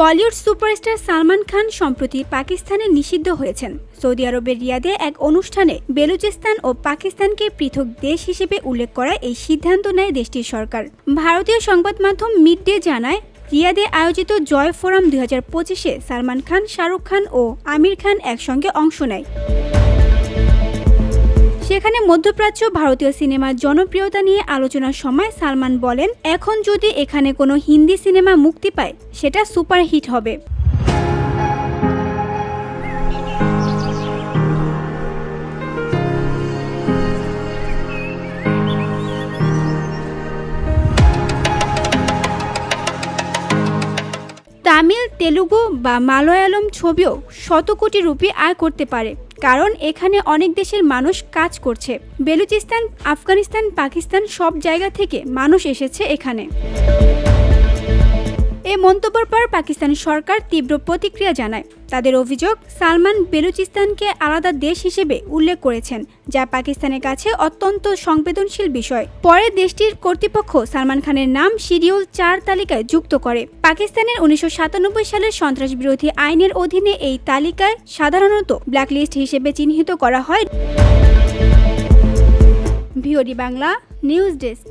Bollywood superstar Salman Khan সম্প্রতি পাকিস্তানে নিষিদ্ধ হয়েছেন। সৌদি আরবের রিয়াদে এক অনুষ্ঠানে বেলুচিস্তান ও পাকিস্তানকে পৃথক দেশ হিসেবে উল্লেখ করা এই সিদ্ধান্ত নেয় দেশটির সরকার। ভারতীয় সংবাদ মাধ্যম মিড ডে জানায়, রিয়াদে আয়োজিত জয় ফোরাম দুই হাজার পঁচিশে সালমান খান, শাহরুখ খান ও আমির খান একসঙ্গে অংশ নেয়। সেখানে মধ্যপ্রাচ্য ভারতীয় সিনেমার জনপ্রিয়তা নিয়ে আলোচনার সময় সালমান বলেন, এখন যদি এখানে কোনো হিন্দি সিনেমা মুক্তি পায়, সেটা সুপারহিট হবে। তামিল, তেলুগু বা মালয়ালম ছবিও শত কোটি রুপি আয় করতে পারে। কারণ এখানে অনেক দেশের মানুষ কাজ করছে। বেলুচিস্তান, আফগানিস্তান, পাকিস্তান সব জায়গা থেকে মানুষ এসেছে এখানে। এই মন্তব্যের পর পাকিস্তান সরকার তীব্র প্রতিক্রিয়া জানায়। তাদের অভিযোগ, সালমান বেলুচিস্তানকে আলাদা দেশ হিসেবে উল্লেখ করেছেন, যা পাকিস্তানের কাছে অত্যন্ত সংবেদনশীল বিষয়। পরে দেশটির কর্তৃপক্ষ সালমান খানের নাম শিডিউল চার তালিকায় যুক্ত করে। পাকিস্তানের উনিশশো সাতানব্বই সালের সন্ত্রাস বিরোধী আইনের অধীনে এই তালিকায় সাধারণত ব্ল্যাকলিস্ট হিসেবে চিহ্নিত করা হয়। VOD Bangla, news desk.